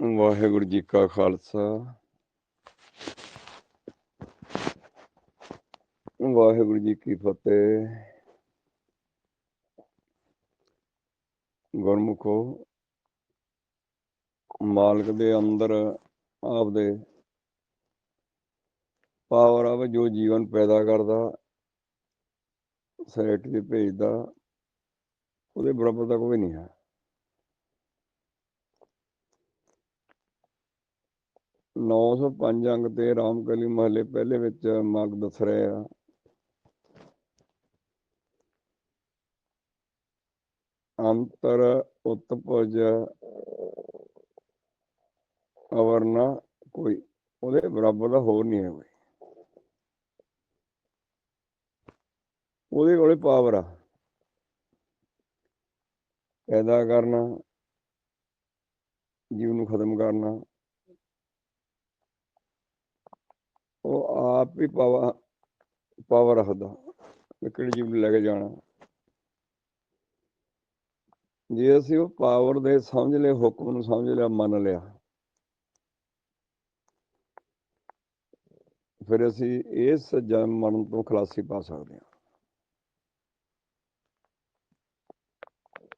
ਵਾਹਿਗੁਰੂ ਜੀ ਕਾ ਖਾਲਸਾ ਵਾਹਿਗੁਰੂ ਜੀ ਕੀ ਫਤਿਹ ਗੁਰਮੁਖੋ ਮਾਲਕ ਦੇ ਅੰਦਰ ਆਪਦੇ ਪਾਵਰ ਆਵੇ ਜੋ ਜੀਵਨ ਪੈਦਾ ਕਰਦਾ ਸੈਟ ਤੇ ਭੇਜਦਾ ਉਹਦੇ ਬਰਾਬਰ ਦਾ ਕੋਈ ਨਹੀਂ ਹੈ ਨੌ ਸੌ ਪੰਜ ਅੰਗ ਤੇ ਰਾਮਕਲੀ ਮਹੱਲੇ ਪਹਿਲੇ ਵਿੱਚ ਮਾਲਕ ਦੱਸ ਰਹੇ ਆ ਅੰਤਰ ਉਤਪਜ ਅਵਰਨਾ ਕੋਈ, ਉਹਦੇ ਬਰਾਬਰ ਦਾ ਹੋਰ ਨਹੀਂ ਹੈ ਕੋਈ। ਉਹਦੇ ਕੋਲੇ ਪਾਵਰ ਆ। ਪੈਦਾ ਕਰਨਾ, ਜੀਵ ਨੂੰ ਖਤਮ ਕਰਨਾ ਉਹ ਆਪ ਹੀ ਪਾਵਰ ਪਾਵਰ ਰੱਖਦਾ ਕਿਹੜੀ ਜੀਵ ਨੂੰ ਲੈ ਕੇ ਜਾਣਾ। ਜੇ ਅਸੀਂ ਉਹ ਪਾਵਰ ਦੇ ਸਮਝ ਲਏ, ਹੁਕਮ ਨੂੰ ਸਮਝ ਲਿਆ, ਮੰਨ ਲਿਆ, ਫਿਰ ਅਸੀਂ ਇਸ ਜਨਮ ਮਰਨ ਤੋਂ ਖਲਾਸੀ ਪਾ ਸਕਦੇ ਹਾਂ।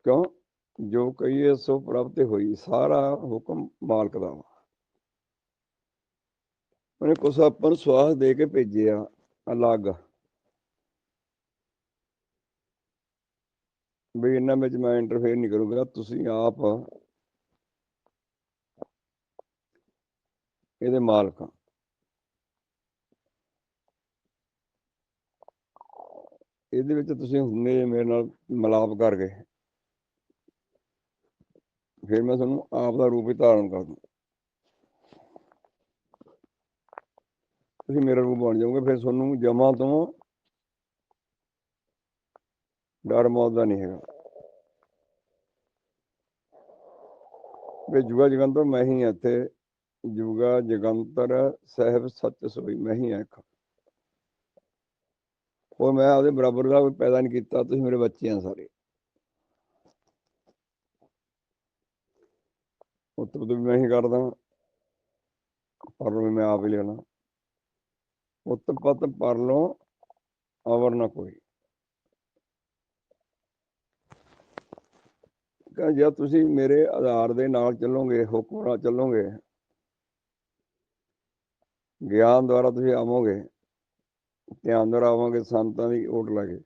ਕਿਉਂ? ਜੋ ਕਹੀਏ ਸੋ ਪ੍ਰਾਪਤ ਹੋਈ, ਸਾਰਾ ਹੁਕਮ ਮਾਲਕ ਦਾ ਵਾ। ਉਹਨੇ ਕੁਛ ਆਪਾਂ ਨੂੰ ਸਵਾਸ ਦੇ ਕੇ ਭੇਜਿਆ ਅਲੱਗ। ਵੀ ਇਹਨਾਂ ਵਿੱਚ ਮੈਂ ਇੰਟਰਫੇਅਰ ਨਹੀਂ ਕਰੂੰਗਾ, ਤੁਸੀਂ ਆਪ ਇਹਦੇ ਮਾਲਕ ਆ। ਇਹਦੇ ਵਿੱਚ ਤੁਸੀਂ ਹੁੰਦੇ ਮੇਰੇ ਨਾਲ ਮਿਲਾਪ ਕਰ ਗਏ ਫਿਰ ਮੈਂ ਤੁਹਾਨੂੰ ਆਪ ਦਾ ਰੂਪ ਹੀ ਧਾਰਨ ਕਰ ਦੂੰ। ਤੁਸੀਂ ਮੇਰੇ ਰੂਪ ਬਣ ਜਾਓਗੇ, ਫਿਰ ਤੁਹਾਨੂੰ ਜਮਾ ਤੋਂ ਡਰ ਮੌਤ ਦਾ ਨਹੀਂ ਹੈਗਾ। ਵੀ ਜੁਗਾ ਜਗੰਤਰ ਮੈਂ ਹੀ ਹਾਂ ਇੱਥੇ, ਜੁਗਾ ਜਗੰਤਰ ਸਹਿਬ ਸੱਚ ਸੋਈ ਮੈਂ ਹੀ ਹਾਂ ਇੱਕ। ਉਹ ਮੈਂ ਉਹਦੇ ਬਰਾਬਰ ਦਾ ਕੋਈ ਪੈਦਾ ਨਹੀਂ ਕੀਤਾ, ਤੁਸੀਂ ਮੇਰੇ ਬੱਚੇ ਆ ਸਾਰੇ। ਉੱਤਰ ਵੀ ਮੈਂ ਹੀ ਕਰਦਾ, ਪਰ ਮੈਂ ਆਪ ਹੀ ਲੈਣਾ। ਉਤਪਤ ਪਰ ਲੋ ਅਵਰ ਨਾ ਕੋਈ ਕਿ ਜੇ ਤੁਸੀਂ ਮੇਰੇ ਆਧਾਰ ਦੇ ਨਾਲ ਚੱਲੋਗੇ ਹੁਕਮ ਨਾਲ ਚੱਲੋਗੇ ਗਿਆਨ ਦੁਆਰਾ ਤੁਸੀਂ ਆਵੋਗੇ ਧਿਆਨ ਦੁਆਰਾ ਆਵੋਗੇ ਸੰਤਾਂ ਦੀ ਓਟ ਲਾਗੇ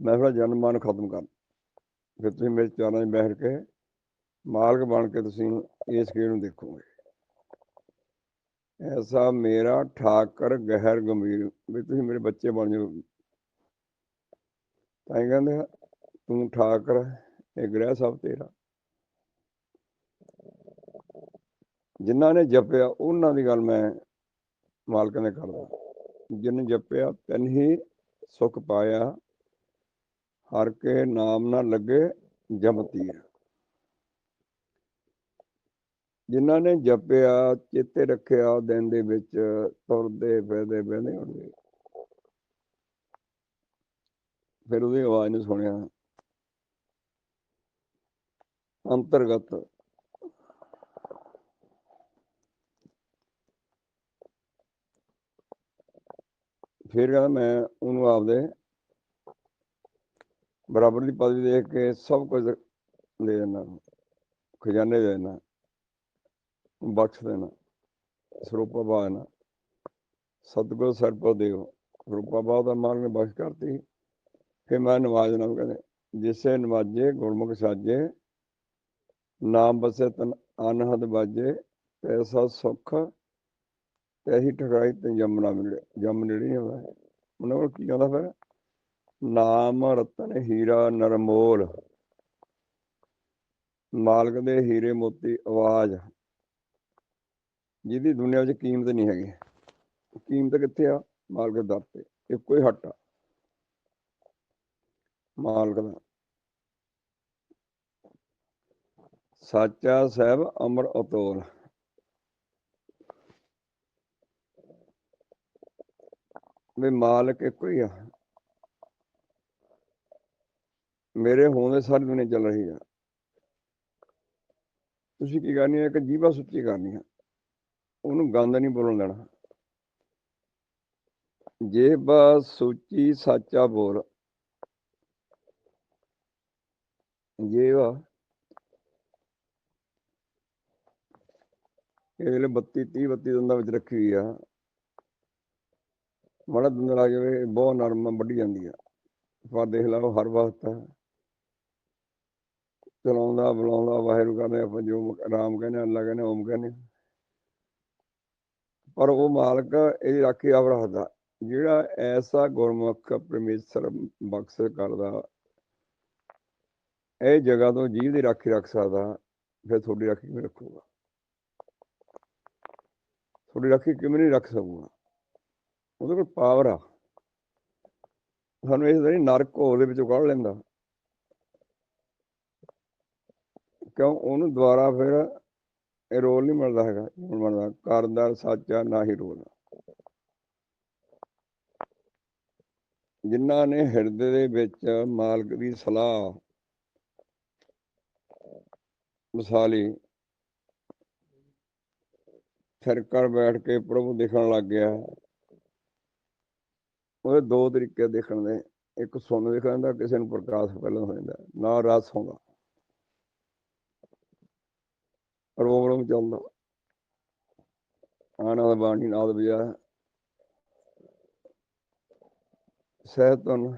ਮੈਂ ਫਿਰ ਜਨਮ ਮਨ ਖਤਮ ਕਰ ਫਿਰ ਤੁਸੀਂ ਮੇਰੇ ਚਰਨਾਂ 'ਚ ਬੈਠ ਕੇ ਮਾਲਕ ਬਣ ਕੇ ਤੁਸੀਂ ਇਸ ਖੇਡ ਨੂੰ ਦੇਖੋਗੇ ਐਸਾ ਮੇਰਾ ਠਾਕਰ ਗਹਿਰ ਗੰਭੀਰ ਵੀ ਤੁਸੀਂ ਮੇਰੇ ਬੱਚੇ ਬਣ ਜਾਓ ਤਾਂ ਹੀ ਕਹਿੰਦੇ ਤੂੰ ਠਾਕਰ ਇਹ ਗ੍ਰਹਿ ਸਭ ਤੇਰਾ ਜਿਨ੍ਹਾਂ ਨੇ ਜਪਿਆ ਉਹਨਾਂ ਦੀ ਗੱਲ ਮੈਂ ਮਾਲਕ ਨੇ ਕਰਦਾ ਜਿਨ ਜਪਿਆ ਤਨ ਹੀ ਸੁਖ ਪਾਇਆ ਹਰ ਕੇ ਨਾਮ ਨਾ ਲੱਗੇ ਜਮਤੀ ਜਿਨ੍ਹਾਂ ਨੇ ਜਪਿਆ, ਚੇਤੇ ਰੱਖਿਆ, ਦਿਨ ਦੇ ਵਿੱਚ ਤੁਰਦੇ ਫਿਰਦੇ ਬਹਿੰਦੇ ਹੋਣਗੇ ਫਿਰ ਉਹਦੀ ਆਵਾਜ਼ ਨੂੰ ਸੁਣਿਆ। ਅੰਤਰਗਤ। ਫਿਰ ਕਹਿੰਦਾ, ਮੈਂ ਉਹਨੂੰ ਆਪਦੇ ਬਰਾਬਰ ਦੀ ਪਦਵੀ ਦੇਖ ਕੇ ਸਭ ਕੁਝ ਦੇ ਦੇਣਾ ਖਜ਼ਾਨੇ ਦੇ ਦੇਣਾ ਬਖਸ਼ ਦੇਣਾ ਸਰੂਪਾ ਬਾਣਾ ਸਤਿਗੁਰ ਸਰਪੋ ਦੇਵ ਸਰੂਪਾ ਬਾਹ ਦਾ ਮਾਰਗ ਨੇ ਬਖਸ਼ ਕਰਤੀ, ਫਿਰ ਮੈਂ ਨਵਾਜਣਾ ਕਹਿੰਦੇ ਜਿਸੇ ਨਵਾਜੇ ਗੁਰਮੁਖ ਸਾਜੇ, ਨਾਮ ਬਸੇ ਤਨ ਅਨਹਦ ਬਾਜੇ ਐਸਾ ਸੁਖ ਤੇਹੀ ਠਗਾਈ ਤੇ ਜਮਨਾ ਮਿਲੇ ਜਮ ਨੇੜੇ ਹੁੰਦਾ ਹੈ ਉਹਨਾਂ ਕੋਲ ਕੀ ਆਉਂਦਾ ਫਿਰ? ਨਾਮ ਰਤਨ ਹੀਰਾ ਨਰਮੋਲ, ਮਾਲਕ ਦੇ ਹੀਰੇ ਮੋਤੀ ਆਵਾਜ਼। ਜਿਹਦੀ ਦੁਨੀਆ ਵਿੱਚ ਕੀਮਤ ਨਹੀਂ ਹੈਗੀ। ਕੀਮਤ ਕਿੱਥੇ ਆ? ਮਾਲਕ ਦੇ ਦਰ ਤੇ। ਇੱਕੋ ਹੀ ਹੱਟ ਆ। ਮਾਲਕ ਦਾ। ਸਾਚਾ ਸਹਿਬ, ਅਮਰ ਅਤੋਲ। ਵੀ ਮਾਲਕ ਇੱਕੋ ਹੀ ਆ। ਮੇਰੇ ਹੋਣ ਦੇ ਸਾਰੀ ਦੁਨੀਆ ਚੱਲ ਰਹੀ ਆ। ਤੁਸੀਂ ਕੀ ਕਰਨੀ ਹੈ ਇੱਕ ਜੀਭਾ ਸੁੱਚੀ ਕਰਨੀ ਹੈ ਉਹਨੂੰ ਗੰਦ ਨਹੀਂ ਬੋਲਣ ਦੇਣਾ। ਜੇਬਾ ਸੁੱਚੀ ਸੱਚਾ ਬੋਲ। ਜੇਵਾ ਇਹ ਵੇਲੇ 32 30 32 ਦੰਦਾਂ ਵਿੱਚ ਰੱਖੀ ਹੋਈ ਆ। ਬੜਾ ਦੰਦ ਲਾ ਜਾਵੇ, ਬਹੁਤ ਨਰਮ ਵੱਢੀ ਜਾਂਦੀ ਆ। ਪਰ ਦੇਖ ਲਓ ਹਰ ਵਕਤ ਚਲਾਉਂਦਾ, ਬੁਲਾਉਂਦਾ, ਵਾਹਿਗੁਰੂ ਕਹਿੰਦੇ, ਆਪਾਂ ਜੋ ਰਾਮ ਕਹਿੰਦੇ ਅੱਲਾ ਕਹਿੰਦੇ, ਓਮ ਕਹਿੰਦੇ ਪਰ ਉਹ ਮਾਲਕ ਇਹਦੀ ਰਾਖੀ ਆਪ ਰੱਖਦਾ ਜਿਹੜਾ ਐਸਾ ਗੁਰਮੁਖ ਪਰਮੇਸ਼ਰ ਬਖਸ਼ ਕਰਦਾ, ਇਹ ਜਗ੍ਹਾ ਤੋਂ ਜੀਵ ਦੀ ਰਾਖੀ ਰੱਖ ਸਕਦਾ, ਫਿਰ ਤੁਹਾਡੀ ਰਾਖੀ ਕਿਵੇਂ ਰੱਖੂਗਾ? ਤੁਹਾਡੀ ਰਾਖੀ ਕਿਵੇਂ ਨਹੀਂ ਰੱਖ ਸਕੂਗਾ? ਉਹਦੇ ਕੋਲ ਪਾਵਰ ਆ। ਸਾਨੂੰ ਇਸ ਤਰ੍ਹਾਂ ਨਰਕ ਦੇ ਵਿੱਚੋਂ ਕੱਢ ਲੈਂਦਾ। ਕਿਉਂ? ਉਹਨੂੰ ਦੁਬਾਰਾ ਫਿਰ ਇਹ ਰੋਲ ਨਹੀਂ ਮਿਲਦਾ ਹੈਗਾ ਹੁਣ ਬਣਦਾ ਕਰਦਾ ਸੱਚਾ ਨਾ ਹੀ ਰੋਲ ਜਿਨ੍ਹਾਂ ਨੇ ਹਿਰਦੇ ਦੇ ਵਿੱਚ ਮਾਲਕ ਦੀ ਸਲਾਹ ਮਿਸਾਲੀ ਫਿਰ ਕਰ ਬੈਠ ਕੇ ਪ੍ਰਭੂ ਦੇਖਣ ਲੱਗ ਗਿਆ, ਉਹਦੇ ਦੋ ਤਰੀਕੇ ਦੇਖਣ ਦੇ, ਇੱਕ ਸੁਣ ਦੇਖਣ ਦਾ, ਕਿਸੇ ਨੂੰ ਪ੍ਰਕਾਸ਼ ਪਹਿਲਾਂ ਹੋ ਜਾਂਦਾ, ਨਾ ਰਸ ਹੁੰਦਾ। ਪ੍ਰੋਗਰਾਮ ਚੱਲਦਾ। ਆਨੰਦ ਬਾਣੀ ਨਾਲ ਵਿਜਾ। ਸਹਿਤਨ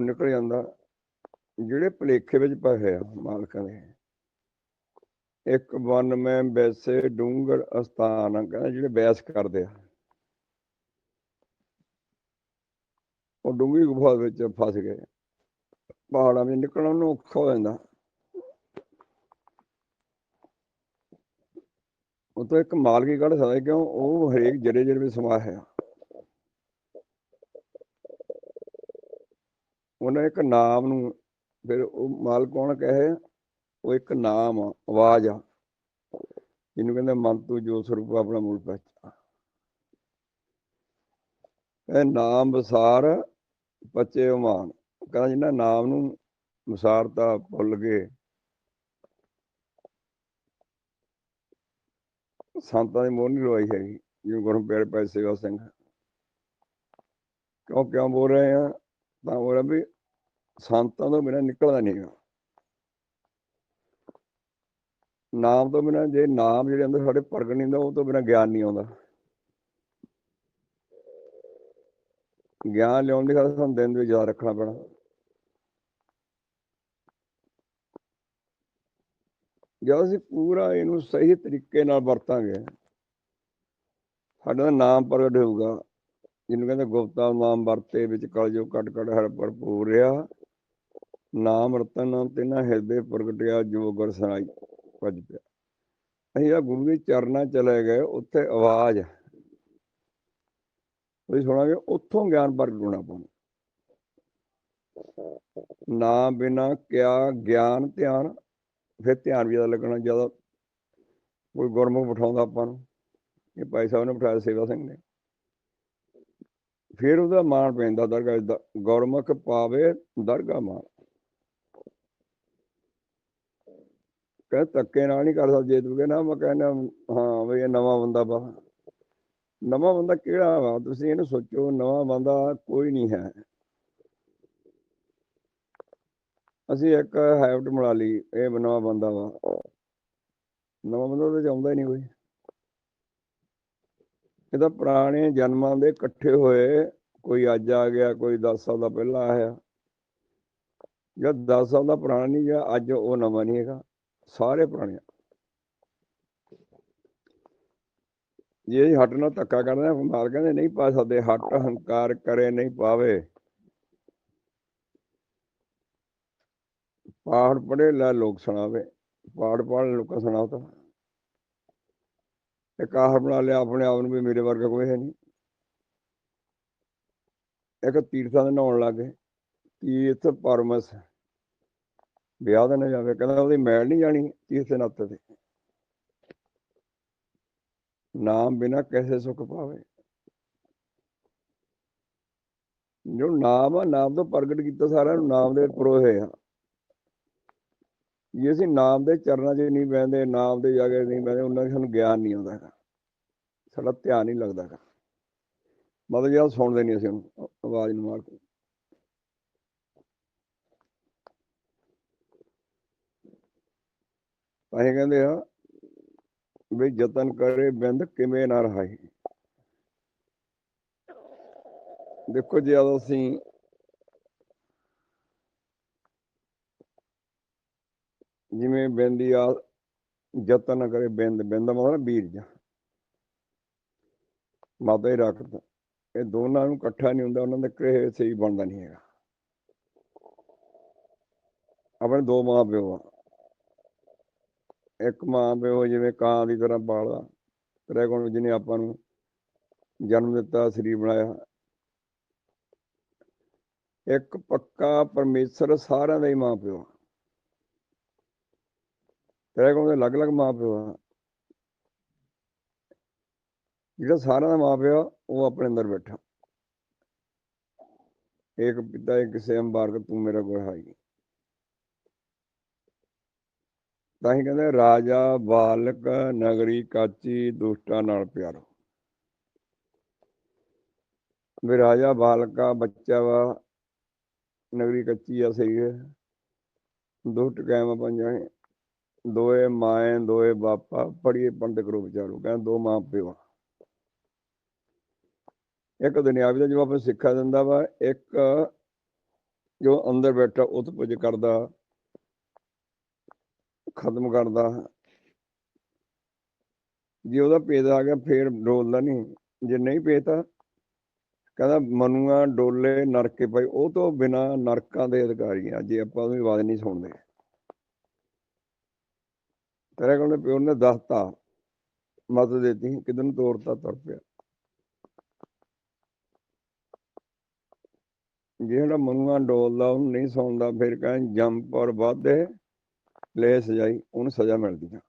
ਨਿਕਲ ਜਾਂਦਾ। ਜਿਹੜੇ ਭਲੇਖੇ ਵਿੱਚ ਪਏ ਆ ਮਾਲਕਾਂ ਦੇ। ਇੱਕ ਵਨ ਮੈਂ ਵੈਸੇ ਡੂੰਗਰ ਅਸਥਾਨ ਕਹਿੰਦਾ ਜਿਹੜੇ ਬੈਸ ਕਰਦੇ ਆ। ਉਹ ਡੂੰਗੀ ਗੁਫਾ ਵਿੱਚ ਫਸ ਗਏ। ਪਹਾੜਾਂ ਵਿੱਚ ਨਿਕਲਣ ਨੂੰ ਔਖਾ ਹੋ ਜਾਂਦਾ। ਉਹ ਤਾਂ ਇੱਕ ਮਾਲਕ ਹੀ ਕੱਢ ਸਕਦਾ ਕਿਉਂ? ਉਹ ਹਰੇਕ ਜਰੇ ਜਰੇ ਵਿੱਚ ਸਮਾ ਹੈ। ਉਹਨੇ ਇੱਕ ਨਾਮ ਨੂੰ, ਫਿਰ ਉਹ ਮਾਲਕ ਕੌਣ ਕਹੇ? ਉਹ ਇੱਕ ਨਾਮ ਆ, ਆਵਾਜ਼ ਆ। ਜਿਹਨੂੰ ਕਹਿੰਦੇ ਮਨ ਤੂੰ ਜੋ ਸਰੂਪ ਆਪਣਾ ਮੂਲ ਪਹਿਚਾਨ ਇਹ ਨਾਮ ਵਿਸਾਰ, ਪਚੇ ਉਮਾਨ। ਕਹਿੰਦਾ ਜਿੰਨਾ ਨਾਮ ਨੂੰ ਵਿਸਾਰਤਾ ਭੁੱਲ ਗਏ। ਸੰਤਾਂ ਦੀ ਮੋਹਰ ਨਹੀਂ ਲਵਾਈ ਹੈਗੀ ਜਿਵੇਂ ਗੁਰੂ ਪਿਆਰ ਪੈ ਸੇਵਾ ਸਿੰਘ। ਕਿਉਂ ਕਿਉਂ ਬੋਲ ਰਹੇ ਆ? ਤਾਂ ਬੋਲ ਰਿਹਾ ਸੰਤਾਂ ਤੋਂ ਬਿਨਾਂ ਨਿਕਲਦਾ ਨਹੀਂ ਨਾਮ ਤੋਂ ਬਿਨਾਂ ਜੇ ਨਾਮ ਜਿਹੜੇ ਅੰਦਰ ਸਾਡੇ ਪ੍ਰਗਟ ਨਹੀਂ ਹੁੰਦਾ, ਉਹ ਤੋਂ ਬਿਨਾਂ ਗਿਆਨ ਨਹੀਂ ਆਉਂਦਾ। ਗਿਆਨ ਲਿਆਉਣ ਦੀ ਖਾਤਰ ਸਾਨੂੰ ਦਿਨ ਦੇ ਵਿੱਚ ਯਾਦ ਰੱਖਣਾ ਪੈਣਾ। ਜਦ ਅਸੀਂ ਪੂਰਾ ਇਹਨੂੰ ਸਹੀ ਤਰੀਕੇ ਨਾਲ ਵਰਤਾਂਗੇ, ਸਾਡਾ ਨਾਮ ਪ੍ਰਗਟ ਹੋਊਗਾ। ਜਿਹਨੂੰ ਕਹਿੰਦੇ ਗੁਪਤਾ ਨਾਮ ਵਰਤੇ, ਵਿੱਚ ਕਲਜੋ ਕਟ ਕਟ ਹਰ ਭਰਪੂਰ ਰਿਹਾ। ਨਾਮ ਰਤਨ ਤਿਨਾ ਹਿਰਦੇ ਪ੍ਰਗਟਿਆ ਜੋ ਗੁਰ ਸੁਣਾਈ ਭਜ ਪਿਆ। ਅਸੀਂ ਆ ਗੁਰੂ ਦੇ ਚਰਨਾਂ ਚਲੇ ਗਏ, ਉੱਥੇ ਆਵਾਜ਼। ਉਹ ਸੁਣਾਂਗੇ, ਉੱਥੋਂ ਗਿਆਨ ਪ੍ਰਗਟ ਹੋਣਾ ਪਾਉਣਾ। ਨਾ ਬਿਨਾ ਕਿਆ ਗਿਆਨ ਧਿਆਨ ਫਿਰ ਧਿਆਨ ਵੀ ਜ਼ਿਆਦਾ ਲੱਗਣਾ ਜ਼ਿਆਦਾ। ਕੋਈ ਗੁਰਮੁਖ ਬਿਠਾਉਂਦਾ ਆਪਾਂ ਨੂੰ, ਇਹ ਭਾਈ ਸਾਹਿਬ ਨੇ ਬਿਠਾਇਆ ਸੇਵਾ ਸਿੰਘ ਨੇ। ਫਿਰ ਉਹਦਾ ਮਾਣ ਪੈਂਦਾ ਦਰਗਾਹ ਗੁਰਮੁਖ ਪਾਵੇ ਦਰਗਾਹ ਮਾਣ। ਕਹ ਧੱਕੇ ਨਾਲ ਨਹੀਂ ਕਰ ਸਕਦੇ ਤੂੰ ਕਹਿੰਦਾ ਮੈਂ ਕਹਿੰਦਾ, ਹਾਂ ਵੀ ਇਹ ਨਵਾਂ ਬੰਦਾ ਬਾ ਨਵਾਂ ਬੰਦਾ ਕਿਹੜਾ ਵਾ? ਤੁਸੀਂ ਇਹਨੂੰ ਸੋਚੋ, ਨਵਾਂ ਬੰਦਾ ਕੋਈ ਨਹੀਂ ਹੈ। ਅਸੀਂ ਇੱਕ ਹੈਬਿਟ ਬਣਾ ਲਈ, ਇਹ ਨਵਾਂ ਬੰਦਾ ਵਾ। ਨਵਾਂ ਬੰਦਾ ਤਾਂ ਚਾਹੁੰਦਾ ਹੀ ਨਹੀਂ ਕੋਈ। ਇਹ ਤਾਂ ਪੁਰਾਣੇ ਜਨਮਾਂ ਦੇ ਇਕੱਠੇ ਹੋਏ, ਕੋਈ ਅੱਜ ਆ ਗਿਆ, ਕੋਈ 10 ਸਾਲ ਦਾ ਪਹਿਲਾਂ ਆਇਆ। ਜਾਂ 10 ਸਾਲ ਦਾ ਪੁਰਾਣਾ ਨਹੀਂ ਗਿਆ ਅੱਜ ਉਹ ਨਵਾਂ ਨਹੀਂ ਹੈਗਾ। ਸਾਰੇ ਪੁਰਾਣੇ ਜੇ ਅਸੀਂ ਹੱਟ ਨਾਲ ਧੱਕਾ ਕਰਦੇ ਹਾਂ ਮਾਲ ਕਹਿੰਦੇ, ਨਹੀਂ ਪਾ ਸਕਦੇ, ਹੱਟ ਹੰਕਾਰ ਕਰੇ, ਨਹੀਂ ਪਾਵੇ। ਪਾਠ ਪੜੇ ਲੈ ਲੋਕ ਸੁਣਾਵੇ, ਪਾਠ ਪੜ ਲੋਕਾਂ ਸੁਣਾਓ ਇੱਕ ਆਹ ਬਣਾ ਲਿਆ, ਆਪਣੇ ਆਪ ਨੂੰ ਵੀ ਮੇਰੇ ਵਰਗਾ ਕੋਈ ਹੈ ਨਹੀਂ। ਇੱਕ ਤੀਰਥਾਂ ਦੇ ਨਹਾਉਣ ਲੱਗੇ ਤੀਰਥ ਪਰਮਸ। ਵਿਆਹ ਦੇ ਨਾ ਜਾਵੇ, ਕਹਿੰਦਾ ਉਹਦੀ ਮੈਲ ਨਹੀਂ ਜਾਣੀ ਤੀਰਥ ਨਾਤੇ ਤੇ। ਨਾਮ ਬਿਨਾ ਕੈਸੇ ਸੁਖ ਪਾਵੇ। ਜੋ ਨਾਮ ਆ, ਨਾਮ ਤੋਂ ਪ੍ਰਗਟ ਕੀਤਾ ਸਾਰਿਆਂ ਨੂੰ, ਨਾਮ ਦੇ ਪਰੋਹੇ ਆ। ਜੇ ਅਸੀਂ ਨਾਮ ਦੇ ਚਰਨਾਂ 'ਚ ਨਹੀਂ ਬਹਿੰਦੇ, ਨਾਮ ਦੇ ਜਗ੍ਹਾ ਨਹੀਂ ਬਹਿੰਦੇ, ਉਹਨਾਂ ਦਾ ਸਾਨੂੰ ਗਿਆਨ ਨਹੀਂ ਆਉਂਦਾ ਹੈਗਾ। ਸਾਡਾ ਧਿਆਨ ਨਹੀਂ ਲੱਗਦਾ ਹੈਗਾ। ਮਤਲਬ ਜਦ ਸੁਣਦੇ ਨਹੀਂ ਅਸੀਂ ਉਹਨੂੰ ਆਵਾਜ਼ ਨੂੰ ਮਾਰ ਕੇ। ਤਾਂ ਕਹਿੰਦੇ ਆ ਵੀ ਯਤਨ ਕਰੇ ਬਿੰਦ ਕਿਵੇਂ ਨਾ ਰਹਾਈ ਦੇਖੋ ਜੇ ਅਸੀਂ ਜਿਵੇਂ ਬਿੰਦੀ ਆ ਯਤਨ ਨਾ ਕਰੇ, ਬਿੰਦ ਬਿੰਦ ਦਾ ਮਤਲਬ ਬੀਰਜ ਮਾਤਾ ਹੀ ਰੱਖਦਾ ਇਹ ਦੋਨਾਂ ਨੂੰ ਇਕੱਠਾ ਨਹੀਂ ਹੁੰਦਾ, ਉਹਨਾਂ ਦਾ ਕਹੇ ਸਹੀ ਬਣਦਾ ਨਹੀਂ ਹੈਗਾ। ਆਪਣੇ ਦੋ ਮਾਂ ਪਿਓ ਆ। ਇੱਕ ਮਾਂ ਪਿਓ ਜਿਵੇਂ ਕਾਂ ਦੀ ਤਰ੍ਹਾਂ ਪਾਲਦਾ, ਤੇਰੇ ਜਿਹਨੇ ਆਪਾਂ ਨੂੰ ਜਨਮ ਦਿੱਤਾ, ਸਰੀਰ ਬਣਾਇਆ। ਇੱਕ ਪੱਕਾ ਪਰਮੇਸ਼ਰ ਸਾਰਿਆਂ ਦਾ ਹੀ ਮਾਂ ਪਿਓ ਆ। ਤੇਰੇ ਕੋਲ ਅਲੱਗ-ਅਲੱਗ ਮਾਂ ਪਿਓ ਆ। ਜਿਹੜਾ ਸਾਰਿਆਂ ਦਾ ਮਾਂ ਪਿਓ ਆ, ਉਹ ਆਪਣੇ ਅੰਦਰ ਬੈਠਾ। ਇੱਕ ਪਿਤਾ ਇੱਕ ਸੇਮ ਬਾਰਕ ਤੂੰ ਮੇਰਾ ਗੁਰਹਾਈ ਤਾਂ ਹੀ ਕਹਿੰਦੇ ਰਾਜਾ ਬਾਲਕ ਨਗਰੀ ਕਾਚੀ ਦੁਸ਼ਟਾਂ ਨਾਲ ਪਿਆਰੋ। ਵੀ ਰਾਜਾ ਬਾਲਕਾ ਬੱਚਾ ਵਾ ਨਗਰੀ ਕੱਚੀ ਆ ਸਹੀ ਹੈ। ਦੁਸ਼ਟ ਕਾਇਮ ਪੰਜਾਂ ਦੋਏ ਮਾਏ ਦੋਏ ਬਾਪਾ ਪੜੀਏ ਪੰਡਿਤ ਕਰੋ ਵਿਚਾਰੋ, ਕਹਿੰਦੇ ਦੋ ਮਾਂ ਪਿਓ ਇੱਕ ਦੁਨਿਆਵੀ ਦਾ ਜਵਾਬ ਸਿੱਖਿਆ ਦਿੰਦਾ ਵਾ, ਇੱਕ ਜੋ ਅੰਦਰ ਬੈਠਾ ਉਤ ਪੁਜ ਕਰਦਾ, ਖਤਮ ਕਰਦਾ। ਜੇ ਉਹਦਾ ਭੇਦ ਆ ਗਿਆ, ਫੇਰ ਡੋਲਦਾ ਨਹੀਂ। ਜੇ ਨਹੀਂ ਪੇਤਾ ਕਹਿੰਦਾ ਮਨੂਆ ਡੋਲੇ ਨਰਕੇ ਪਈ ਉਹ ਤੋਂ ਬਿਨਾ ਨਰਕਾਂ ਦੇ ਅਧਿਕਾਰੀ ਆ, ਜੇ ਆਪਾਂ ਉਹਦੀ ਆਵਾਜ਼ ਨਹੀਂ ਸੁਣਦੇ। ਤੇਰੇ ਕੋਲ ਪਿਓ ਨੇ ਦੱਸਤਾ, ਮਤ ਦਿੱਤੀ, ਕਿਦਨ ਨੂੰ ਤੋਰਤਾ, ਤੁਰ ਪਿਆ। ਜਿਹੜਾ ਮਨੂਆ ਡੋਲਦਾ, ਉਹਨੂੰ ਨਹੀਂ ਸੌਂਦਾ, ਫਿਰ ਕਹਿੰਦੇ ਜੰਪ ਔਰ ਵਾਧੇ, ਲੈ ਸਜਾਈ, ਉਹਨੂੰ ਸਜ਼ਾ ਮਿਲਦੀ ਆ।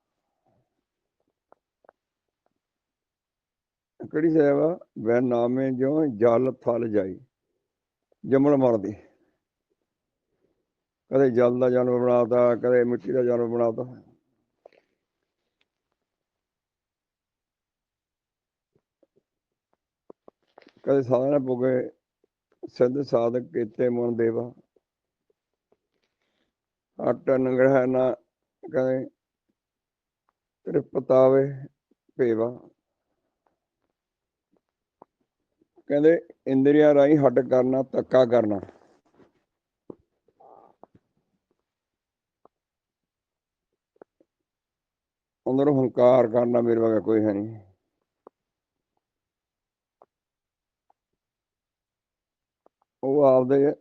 ਕਿਹੜੀ ਸਜ਼ਾ ਵਾ? ਵੈ ਨਾਮੇ ਜੋ ਜਲ ਥਲ ਜਾਈ, ਜੰਮਣ ਮਰਦੀ। ਕਦੇ ਜਲ ਦਾ ਜਾਨਵਰ ਬਣਾਤਾ, ਕਦੇ ਮਿੱਟੀ ਦਾ ਜਾਨਵਰ ਬਣਾਤਾ। ਕਦੇ ਸਾਧਨ ਪੁਗੇ ਸਿੱਧ ਸਾਧਕ ਕੀਤੇ ਮਨ ਦੇਵਾ। ਅਟ ਨਗਰਹ ਨਾ, ਕਦੇ ਤੇਰੇ ਭੇਵਾ। ਕਹਿੰਦੇ ਇੰਦਰੀਆਂ ਰਾਹੀਂ ਹੱਡ ਕਰਨਾ, ਧੱਕਾ ਕਰਨਾ। ਅੰਦਰੋਂ ਹੰਕਾਰ ਕਰਨਾ ਮੇਰੇ ਵਰਗਾ ਕੋਈ ਹੈ ਨਹੀਂ। ਉਹ ਆਪਦੇ